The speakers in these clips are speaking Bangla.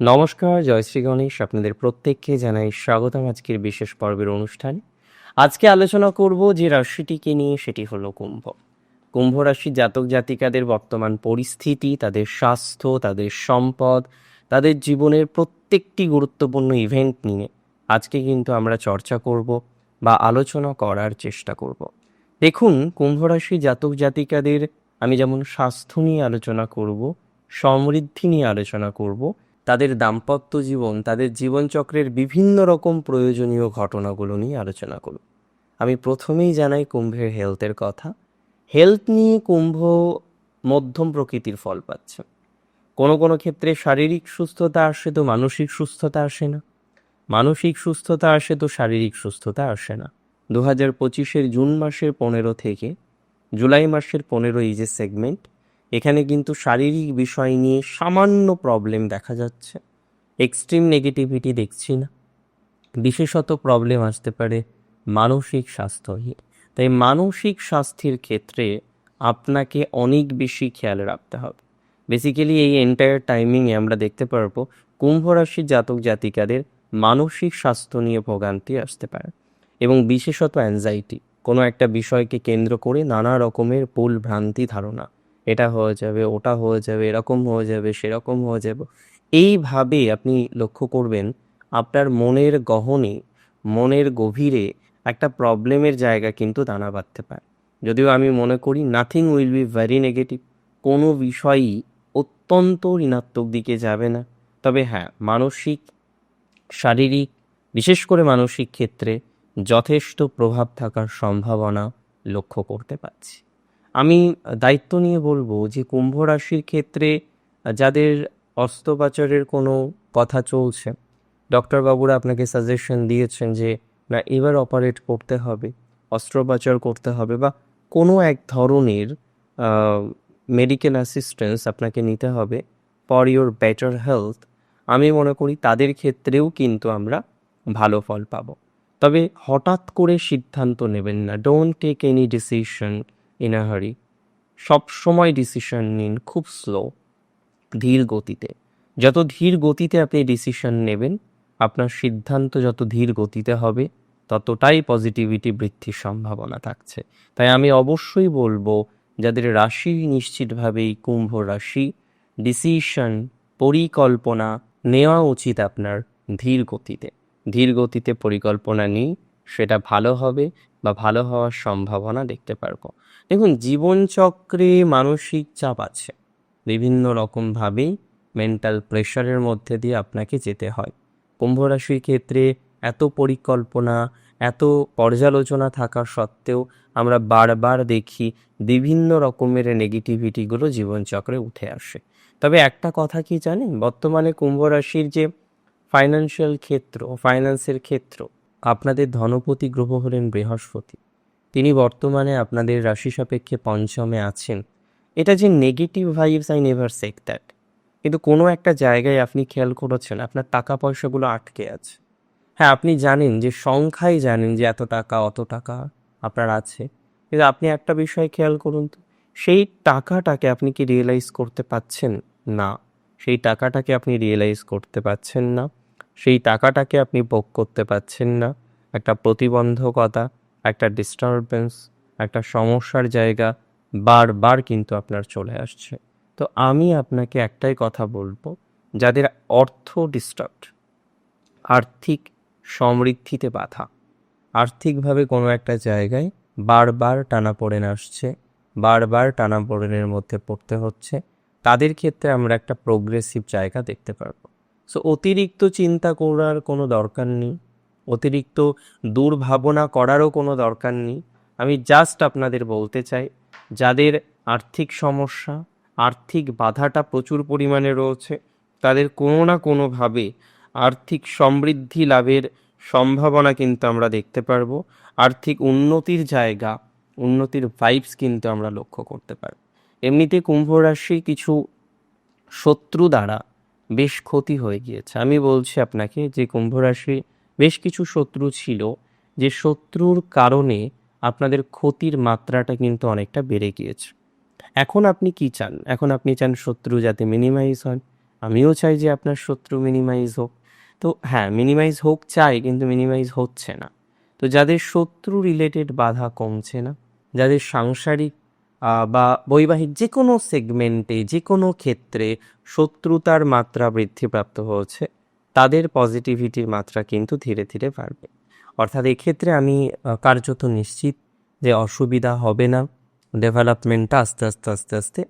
নমস্কার জয়শ্রী গণেশ। আপনাদের প্রত্যেককে জানাই স্বাগতম আজকের বিশেষ পর্বের অনুষ্ঠান। আজকে আলোচনা করব যে রাশিটিকে নিয়ে, সেটি হলো কুম্ভ। কুম্ভ রাশির জাতক জাতিকাদের বর্তমান পরিস্থিতি, তাদের স্বাস্থ্য, তাদের সম্পদ, তাদের জীবনের প্রত্যেকটি গুরুত্বপূর্ণ ইভেন্ট নিয়ে। আজকে কিন্তু আমরা চর্চা করব বা আলোচনা করার চেষ্টা করব। দেখুন, কুম্ভ রাশি জাতক জাতিকাদের আমি যেমন স্বাস্থ্য নিয়ে আলোচনা করব, সমৃদ্ধি নিয়ে আলোচনা করব তাদের দাম্পত্য জীবন, তাদের জীবনচক্রের বিভিন্ন রকম প্রয়োজনীয় ঘটনাগুলো নিয়ে আলোচনা করব আমি প্রথমেই জানাই কুম্ভের হেলথের কথা। হেলথ নিয়ে কুম্ভ মধ্যম প্রকৃতির ফল পাচ্ছে। কোনো কোনো ক্ষেত্রে শারীরিক সুস্থতা আসে তো মানসিক সুস্থতা আসে না। মানসিক সুস্থতা আসে তো শারীরিক সুস্থতা আসে না। দু হাজার পঁচিশের জুন মাসের পনেরো থেকে জুলাই মাসের পনেরো এই যে সেগমেন্ট এখানে কিন্তু শারীরিক বিষয় নিয়ে সামান্য প্রবলেম দেখা যাচ্ছে। এক্সট্রিম নেগেটিভিটি দেখছি না। বিশেষত প্রবলেম আসতে পারে মানসিক স্বাস্থ্য তাই মানসিক স্বাস্থ্যের ক্ষেত্রে আপনাকে অনেক বেশি খেয়াল রাখতে হবে। বেসিক্যালি এই এন্টায়ার টাইমিংয়ে আমরা দেখতে পারব কুম্ভ রাশির জাতক জাতিকাদের মানসিক স্বাস্থ্য নিয়ে ভোগান্তি আসতে পারে এবং বিশেষত অ্যাংজাইটি কোনো একটা বিষয়কে কেন্দ্র করে নানা রকমের ভুল ভ্রান্তি ধারণা। এটা হয়ে যাবে, ওটা হয়ে যাবে, এরকম হয়ে যাবে, সেরকম হয়ে যাবে। এইভাবে আপনি লক্ষ্য করবেন, আপনার মনের গহনে, মনের গভীরে একটা প্রবলেমের জায়গা কিন্তু দানা বাঁধতে পারে। যদিও আমি মনে করি nothing will be very negative কোনো বিষয়ই অত্যন্ত ঋণাত্মক দিকে যাবে না। তবে হ্যাঁ মানসিক, শারীরিক, বিশেষ করে মানসিক ক্ষেত্রে যথেষ্ট প্রভাব থাকার সম্ভাবনা লক্ষ্য করতে পারছি। আমি দায়িত্ব নিয়ে বলব যে কুম্ভ রাশির ক্ষেত্রে যাদের অস্ত্রোপচারের কোনো কথা চলছে ডক্টরবাবুরা আপনাকে সাজেশন দিয়েছেন যে না, এবার অপারেট করতে হবে, অস্ত্রোপচার করতে হবে বা কোনো এক ধরনের মেডিকেল অ্যাসিস্ট্যান্স আপনাকে নিতে হবে ফর ইউর বেটার হেলথ আমি মনে করি তাদের ক্ষেত্রেও কিন্তু আমরা ভালো ফল পাবো। তবে হঠাৎ করে সিদ্ধান্ত নেবেন না। Don't take any decision in a hurry সবসময় ডিসিশন নিন খুব স্লো ধীর গতিতে। যত ধীর গতিতে আপনি ডিসিশন নেবেন, আপনার সিদ্ধান্ত যত ধীর গতিতে হবে, ততটাই পজিটিভিটি বৃদ্ধির সম্ভাবনা থাকছে। তাই আমি অবশ্যই বলব, যাদের রাশি নিশ্চিতভাবেই কুম্ভ রাশি ডিসিশন পরিকল্পনা নেওয়া উচিত আপনার ধীর গতিতে। ধীর গতিতে পরিকল্পনা নিই সেটা ভালো হবে বা ভালো হওয়ার সম্ভাবনা দেখতে পারব। দেখুন, জীবনচক্রে মানসিক চাপ আছে। বিভিন্ন রকমভাবেই মেন্টাল প্রেশারের মধ্যে দিয়ে আপনাকে যেতে হয়। কুম্ভ রাশির ক্ষেত্রে এত পরিকল্পনা, এত পর্যালোচনা থাকা সত্ত্বেও আমরা বারবার দেখি বিভিন্ন রকমের নেগেটিভিটিগুলো জীবনচক্রে উঠে আসে। তবে একটা কথা কি জানেন? বর্তমানে কুম্ভ রাশির যে ফাইন্যান্সিয়াল ক্ষেত্র ফাইন্যান্সের ক্ষেত্র, আপনাদের ধনপতি গ্রহ হলেন বৃহস্পতি। তিনি বর্তমানে আপনাদের রাশি সাপেক্ষে পঞ্চমে আছেন। এটা যে negative vibes I never seek that কিন্তু কোনো একটা জায়গায় আপনি খেয়াল করেছেন, আপনার টাকা পয়সাগুলো আটকে আছে। হ্যাঁ আপনি জানেন যে সংখ্যাই জানেন যে এত টাকা, অত টাকা আপনার আছে। কিন্তু আপনি একটা বিষয় খেয়াল করুন তো, সেই টাকাটাকে আপনি কি রিয়েলাইজ করতে পাচ্ছেন না? সেই টাকাটাকে আপনি রিয়েলাইজ করতে পাচ্ছেন না। সেই টাকাটাকে আপনি ভোগ করতে পাচ্ছেন না। একটা প্রতিবন্ধকতা একটা ডিস্টারবেন্স একটা সমস্যার জায়গা বারবার কিন্তু আপনার চলে আসছে। তো আমি আপনাকে একটাই কথা বলব, যাদের অর্থ ডিস্টার্বড আর্থিক সমৃদ্ধিতে বাধা, আর্থিকভাবে কোনো একটা জায়গায় বারবার টানাপোড়েন আসছে, বারবার টানাপোড়েনের মধ্যে পড়তে হচ্ছে, তাদের ক্ষেত্রে আমরা একটা প্রোগ্রেসিভ জায়গা দেখতে পারব। সো অতিরিক্ত চিন্তা করার কোনো দরকার নেই অতিরিক্ত দুর্ভাবনা করারও কোনো দরকার নেই। আমি জাস্ট আপনাদের বলতে চাই, যাদের আর্থিক সমস্যা, আর্থিক বাধাটা প্রচুর পরিমাণে রয়েছে, তাদের কোনো না কোনোভাবে আর্থিক সমৃদ্ধি লাভের সম্ভাবনা কিন্তু আমরা দেখতে পারব। আর্থিক উন্নতির জায়গা, উন্নতির ভাইবস কিন্তু আমরা লক্ষ্য করতে পারব। এমনিতে কুম্ভ রাশি কিছু শত্রু দ্বারা বেশ ক্ষতি হয়ে গিয়েছে। আমি বলছি আপনাকে যে কুম্ভ রাশি বেশ কিছু শত্রু ছিল যে শত্রুর কারণে আপনাদের ক্ষতির মাত্রাটা কিন্তু অনেকটা বেড়ে গিয়েছে। এখন আপনি কি চান? এখন আপনি চান শত্রু যাতে মিনিমাইজ হন আমিও চাই যে আপনার শত্রু মিনিমাইজ হোক। তো হ্যাঁ মিনিমাইজ হোক চাই, কিন্তু মিনিমাইজ হচ্ছে না। তো যাদের শত্রু রিলেটেড বাধা কমছে না, যাদের সাংসারিক বা বৈবাহিক যে কোনো সেগমেন্টে যে কোনো ক্ষেত্রে শত্রুতার মাত্রা বৃদ্ধিপ্রাপ্ত হচ্ছে তাদের পজিটিভিটির মাত্রা কিন্তু ধীরে ধীরে বাড়বে। অর্থাৎ এক্ষেত্রে আমি কার্যত নিশ্চিত যে অসুবিধা হবে না ডেভেলপমেন্টটা আস্তে আস্তে আস্তে আস্তে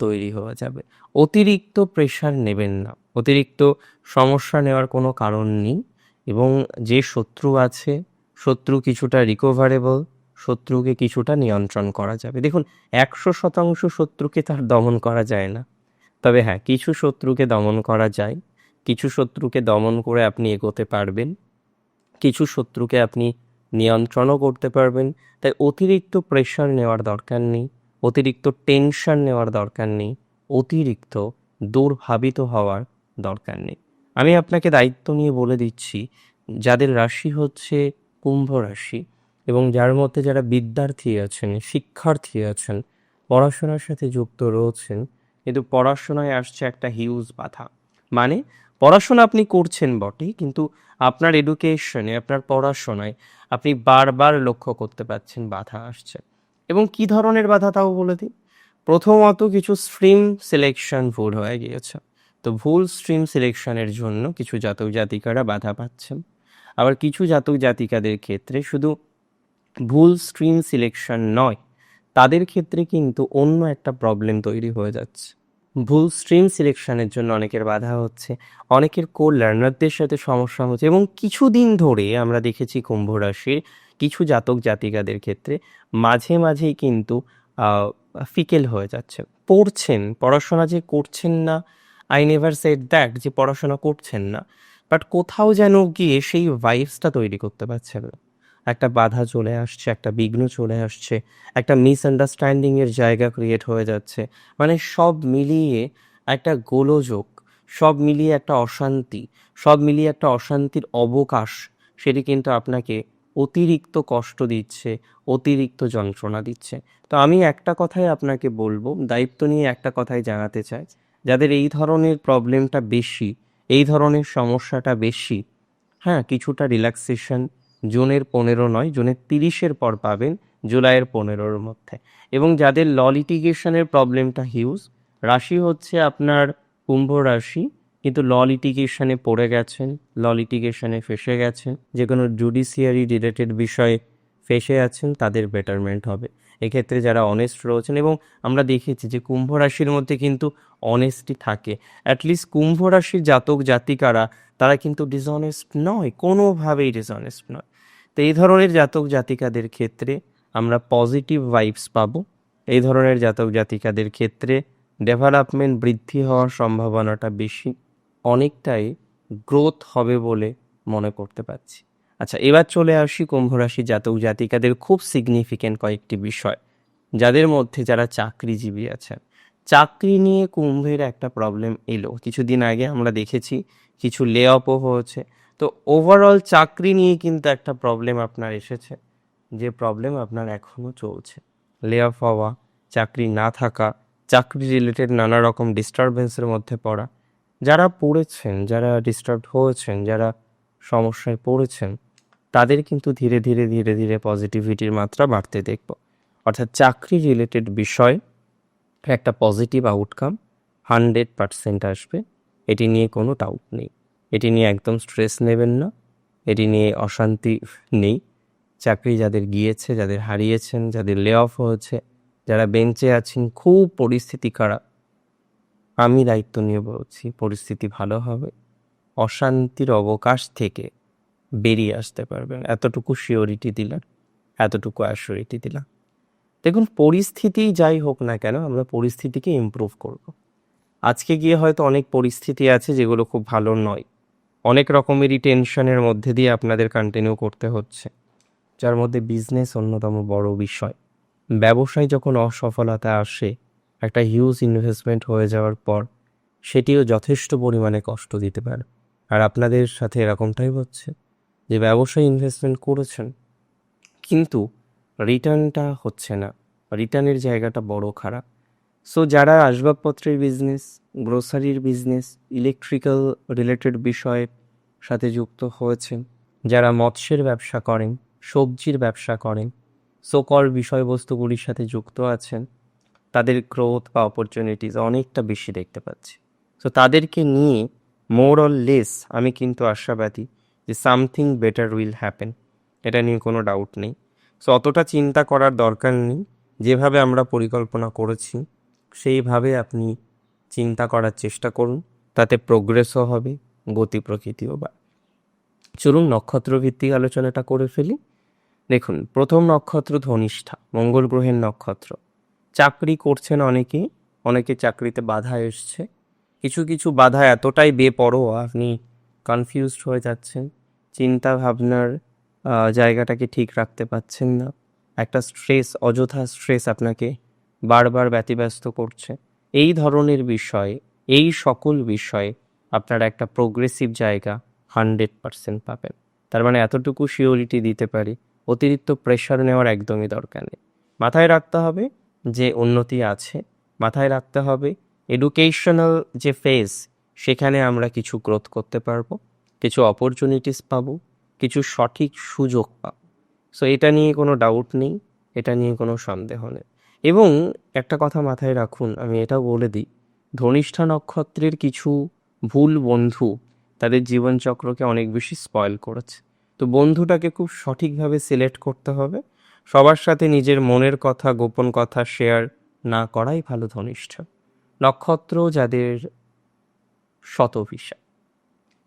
তৈরি হওয়া যাবে। অতিরিক্ত প্রেশার নেবেন না। অতিরিক্ত সমস্যা নেওয়ার কোনো কারণ নেই এবং যে শত্রু আছে, শত্রু কিছুটা রিকভারেবল শত্রুকে কিছুটা নিয়ন্ত্রণ করা যাবে। দেখুন, একশো শতাংশ শত্রুকে তার দমন করা যায় না। তবে হ্যাঁ কিছু শত্রুকে দমন করা যায়। কিছু শত্রুকে দমন করে আপনি এগোতে পারবেন, কিছু শত্রুকে আপনি নিয়ন্ত্রণও করতে পারবেন। তাই অতিরিক্ত প্রেশার নেওয়ার দরকার নেই, অতিরিক্ত টেনশন নেওয়ার দরকার নেই, অতিরিক্ত দুর্ভাবিত হওয়ার দরকার নেই। আমি আপনাকে দায়িত্ব নিয়ে বলে দিচ্ছি, যাদের রাশি হচ্ছে কুম্ভ রাশি এবং যার মধ্যে যারা বিদ্যার্থী আছেন, শিক্ষার্থী আছেন, পড়াশোনার সাথে যুক্ত রয়েছেন, কিন্তু পড়াশোনায় আসছে একটা হিউজ বাধা। মানে পড়াশোনা আপনি করছেন বটেই কিন্তু আপনার এডুকেশনে আপনার পড়াশোনায় আপনি বারবার লক্ষ্য করতে পারছেন, বাধা আসছে। এবং কি ধরনের বাধা তাও বলে দিই? প্রথমত কিছু স্ট্রিম সিলেকশন ভুল হয়ে গিয়েছে। তো ভুল স্ট্রিম সিলেকশনের জন্য কিছু জাতক জাতিকারা বাধা পাচ্ছেন। আবার কিছু জাতক জাতিকাদের ক্ষেত্রে শুধু ভুল স্ট্রিম সিলেকশন নয়, তাদের ক্ষেত্রে কিন্তু অন্য একটা প্রবলেম তৈরি হয়ে যাচ্ছে। ভুল স্ট্রিম সিলেকশনের জন্য অনেকের বাধা হচ্ছে, অনেকের কো লার্নারদের সাথে সমস্যা হচ্ছে এবং কিছুদিন ধরে আমরা দেখেছি কুম্ভ রাশির কিছু জাতক জাতিকাদের ক্ষেত্রে মাঝে মাঝেই কিন্তু ফিকেল হয়ে যাচ্ছে। পড়ছেন, পড়াশোনা যে করছেন না আই নেভার সেড দ্যাট যে পড়াশোনা করছেন না বাট কোথাও যেন গিয়ে সেই ভাইবসটা তৈরি করতে পারছেন না। একটা বাধা চলে আসছে, একটা বিঘ্ন চলে আসছে, একটা মিসআন্ডারস্ট্যান্ডিংয়ের জায়গা ক্রিয়েট হয়ে যাচ্ছে। মানে সব মিলিয়ে একটা গোলযোগ, সব মিলিয়ে একটা অশান্তি, সব মিলিয়ে একটা অশান্তির অবকাশ, সেটি কিন্তু আপনাকে অতিরিক্ত কষ্ট দিচ্ছে, অতিরিক্ত যন্ত্রণা দিচ্ছে। তো আমি একটা কথাই আপনাকে বলব, দায়িত্ব নিয়ে একটা কথাই জানাতে চাই। যাদের এই ধরনের প্রবলেমটা বেশি, এই ধরনের সমস্যাটা বেশি হ্যাঁ কিছুটা রিল্যাক্সেশন জুনের পনেরো নয়, জুনের তিরিশের পর পাবেন জুলাইয়ের পনেরোর মধ্যে। এবং যাদের ল লিটিগেশনের প্রবলেমটা হিউজ রাশি হচ্ছে আপনার কুম্ভ রাশি, কিন্তু ল লিটিগেশনে পড়ে গেছেন, ল লিটিগেশনে ফেসে গেছেন যে কোনো জুডিশিয়ারি রিলেটেড বিষয়ে ফেসে আছেন, তাদের বেটারমেন্ট হবে। এক্ষেত্রে যারা অনেস্ট রয়েছেন এবং আমরা দেখেছি যে কুম্ভ রাশির মধ্যে কিন্তু অনেস্টি থাকে। অ্যাটলিস্ট কুম্ভ রাশির জাতক জাতিকারা, তারা কিন্তু ডিসঅনেস্ট নয়, কোনোভাবেই ডিসঅনেস্ট নয়। তো এই ধরনের জাতক জাতিকাদের ক্ষেত্রে আমরা পজিটিভ ভাইবস পাবো। এই ধরনের জাতক জাতিকাদের ক্ষেত্রে ডেভেলপমেন্ট বৃদ্ধি হওয়ার সম্ভাবনাটা বেশি। অনেকটাই গ্রোথ হবে বলে মনে করতে পারছি। আচ্ছা এবার চলে আসি কুম্ভ রাশি জাতক জাতিকাদের খুব সিগনিফিকেন্ট কয়েকটি বিষয়, যাদের মধ্যে যারা চাকরিজীবী আছেন। চাকরি নিয়ে কুম্ভের একটা প্রবলেম এলো। কিছুদিন আগে আমরা দেখেছি, কিছু লে অফও হয়েছে। তো ওভারঅল চাকরি নিয়ে কিন্তু একটা প্রবলেম আপনার এসেছে, যে প্রবলেম আপনার এখনও চলছে। লে অফ হওয়া, চাকরি না থাকা, চাকরি রিলেটেড নানা রকম ডিস্টারবেন্সের মধ্যে পড়া। যারা পড়েছেন, যারা ডিস্টার্ব হয়েছেন, যারা সমস্যায় পড়েছেন তাদের কিন্তু ধীরে ধীরে ধীরে ধীরে পজিটিভিটির মাত্রা বাড়তে দেখব। অর্থাৎ চাকরি রিলেটেড বিষয়, একটা পজিটিভ আউটকাম হান্ড্রেড পারসেন্ট আসবে। এটি নিয়ে কোনো ডাউট নেই। এটি নিয়ে একদম স্ট্রেস নেবেন না। এটি নিয়ে অশান্তি নেই। চাকরি যাদের গিয়েছে, যাদের হারিয়েছেন, যাদের লে অফ হয়েছে, যারা বেঞ্চে আছেন, খুব পরিস্থিতি খারাপ। আমি দায়িত্ব নিয়ে বলছি, পরিস্থিতি ভালো হবে। অশান্তির অবকাশ থেকে বেরিয়ে আসতে পারবেন। এতটুকু শিওরিটি দিলাম এতটুকু অ্যাসিওরিটি দিলাম দেখুন, পরিস্থিতি যাই হোক না কেন, আমরা পরিস্থিতিকে ইমপ্রুভ করব। আজকে গিয়ে হয়তো অনেক পরিস্থিতি আছে যেগুলো খুব ভালো নয়। অনেক রকমেরই টেনশনের মধ্যে দিয়ে আপনাদের কন্টিনিউ করতে হচ্ছে। যার মধ্যে বিজনেস অন্যতম বড় বিষয়। ব্যবসায় যখন অসফলতা আসে, একটা হিউজ ইনভেস্টমেন্ট হয়ে যাওয়ার পর, সেটিও যথেষ্ট পরিমাণে কষ্ট দিতে পারে। আর আপনাদের সাথে এরকমটাই হচ্ছে। যে ব্যবসায় ইনভেস্টমেন্ট করেছেন, কিন্তু রিটার্নটা হচ্ছে না। রিটার্নের জায়গাটা বড় খারাপ। সো যারা আসবাবপত্রের বিজনেস গ্রোসারির বিজনেস ইলেকট্রিক্যাল রিলেটেড বিষয়ের সাথে যুক্ত হয়েছেন, যারা মৎস্যের ব্যবসা করেন, সবজির ব্যবসা করেন সোকল বিষয়বস্তুগুলির সাথে যুক্ত আছেন, তাদের গ্রোথ বা অপরচুনিটিস অনেকটা বেশি দেখতে পাচ্ছি। সো তাদেরকে নিয়ে মোর অর লেস আমি কিন্তু আশাবাদী যে সামথিং বেটার উইল হ্যাপেন, এটা নিয়ে কোনো ডাউট নেই। সো অতটা চিন্তা করার দরকার নেই, যেভাবে আমরা পরিকল্পনা করেছি, সেইভাবে আপনি চিন্তা করার চেষ্টা করুন, তাতে প্রোগ্রেসও হবে, গতি প্রকৃতিও বা চলুন নক্ষত্র ভিত্তিক আলোচনাটা করে ফেলি। দেখুন, প্রথম নক্ষত্র ধনিষ্ঠা, মঙ্গল গ্রহের নক্ষত্র। চাকরি করছেন অনেকে অনেকে চাকরিতে বাধা এসছে। কিছু কিছু বাধা এতটাই বেপরোয়া, আপনি কনফিউজড হয়ে যাচ্ছেন। চিন্তা ভাবনার জায়গাটাকে ঠিক রাখতে পারছেন না। একটা স্ট্রেস, অযথা স্ট্রেস আপনাকে বারবার ব্যতিব্যস্ত করছে। এই ধরনের বিষয়ে, এই সকল বিষয়ে আপনারা একটা প্রোগ্রেসিভ জায়গা হান্ড্রেড পারসেন্ট পাবেন। তার মানে এতটুকু শিওরিটি দিতে পারি, অতিরিক্ত প্রেশার নেওয়ার একদমই দরকার নেই। মাথায় রাখতে হবে যে উন্নতি আছে, মাথায় রাখতে হবে এডুকেশনাল যে ফেজ সেখানে আমরা কিছু গ্রোথ করতে পারব। কিছু অপরচুনিটিস পাবো, কিছু সঠিক সুযোগ পাবো। সো এটা নিয়ে কোনো ডাউট নেই, এটা নিয়ে কোনো সন্দেহ নেই। এবং একটা কথা মাথায় রাখুন, আমি এটাও বলে দিই, ধনিষ্ঠা নক্ষত্রের কিছু ভুল বন্ধু তাদের জীবনচক্রকে অনেক বেশি স্পয়েল করেছে। তো বন্ধুটাকে খুব সঠিকভাবে সিলেক্ট করতে হবে। সবার সাথে নিজের মনের কথা, গোপন কথা শেয়ার না করাই ভালো ধনিষ্ঠা। নক্ষত্র যাদের শতভিসা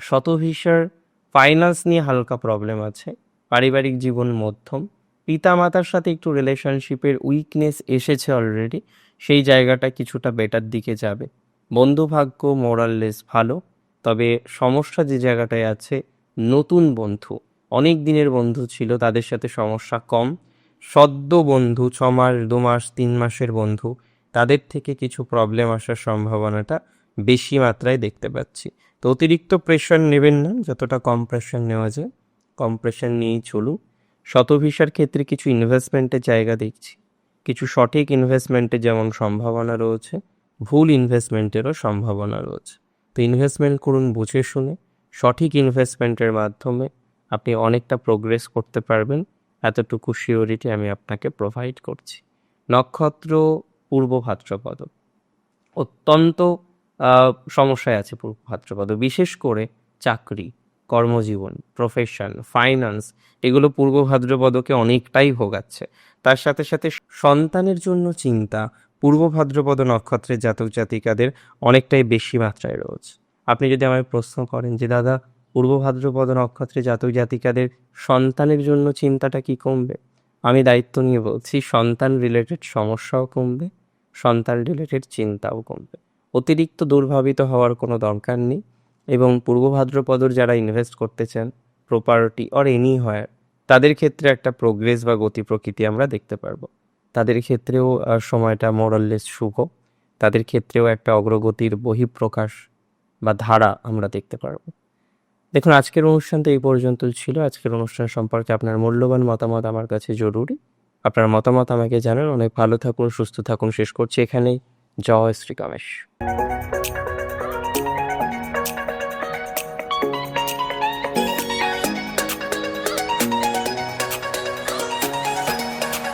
শতভিসার ফাইন্যান্স নিয়ে হালকা প্রবলেম আছে। পারিবারিক জীবন মধ্যম। পিতামাতার সাথে একটু রিলেশনশিপের উইকনেস এসেছে অলরেডি সেই জায়গাটা কিছুটা বেটার দিকে যাবে। বন্ধু ভাগ্য মোরাললেস ভালো, তবে সমস্যা যে জায়গাটায় আছে, নতুন বন্ধু, অনেক দিনের বন্ধু ছিল, তাদের সাথে সমস্যা কম। সদ্য বন্ধু, ছ মাস, দু মাস, তিন মাসের বন্ধু, তাদের থেকে কিছু প্রবলেম আসার সম্ভাবনাটা বেশি মাত্রায় দেখতে পাচ্ছি। তো অতিরিক্ত প্রেশার নেবেন না, যতটা কম প্রেশার নেওয়া যায়। কম প্রেশার নিয়েই চলুন। শতভিসার ক্ষেত্রে কিছু ইনভেস্টমেন্টের জায়গা দেখছি। কিছু সঠিক ইনভেস্টমেন্টের যেমন সম্ভাবনা রয়েছে, ভুল ইনভেস্টমেন্টেরও সম্ভাবনা রয়েছে। তো ইনভেস্টমেন্ট করুন বুঝে শুনে। সঠিক ইনভেস্টমেন্টের মাধ্যমে আপনি অনেকটা প্রোগ্রেস করতে পারবেন। এতটুকু শিওরিটি আমি আপনাকে প্রোভাইড করছি। নক্ষত্র পূর্ব ভাদ্রপদ। অত্যন্ত সমস্যায় আছে ভাদ্রপদ। বিশেষ করে চাকরি, কর্মজীবন প্রফেশন ফাইন্যান্স এগুলো পূর্ব ভাদ্রপদকে অনেকটাই ভোগাচ্ছে। তার সাথে সাথে সন্তানের জন্য চিন্তা পূর্ব ভাদ্রপদ নক্ষত্রের জাতক জাতিকাদের অনেকটাই বেশি মাত্রায় রয়েছে। আপনি যদি আমায় প্রশ্ন করেন যে, দাদা, পূর্ব ভাদ্রপদ নক্ষত্রে জাতক জাতিকাদের সন্তানের জন্য চিন্তাটা কি কমবে? আমি দায়িত্ব নিয়ে বলছি সন্তান রিলেটেড সমস্যাও কমবে সন্তান রিলেটেড চিন্তাও কমবে। অতিরিক্ত দুর্ভাবিত হওয়ার কোনো দরকার নেই এবং পূর্ব ভাদ্রপদর যারা ইনভেস্ট করতে চান প্রপার্টি অর এনি হয় তাদের ক্ষেত্রে একটা প্রোগ্রেস বা গতি প্রকৃতি আমরা দেখতে পারব। তাদের ক্ষেত্রেও সময়টা মোরাললেস শুভ। তাদের ক্ষেত্রেও একটা অগ্রগতির বহিঃপ্রকাশ বা ধারা আমরা দেখতে পারব। দেখুন, আজকের অনুষ্ঠান তো এই পর্যন্ত ছিল। আজকের অনুষ্ঠান সম্পর্কে আপনার মূল্যবান মতামত আমার কাছে জরুরি। আপনার মতামত আমাকে জানান। অনেক ভালো থাকুন, সুস্থ থাকুন। শেষ করছি এখানেই। জয় শ্রী গণেশ।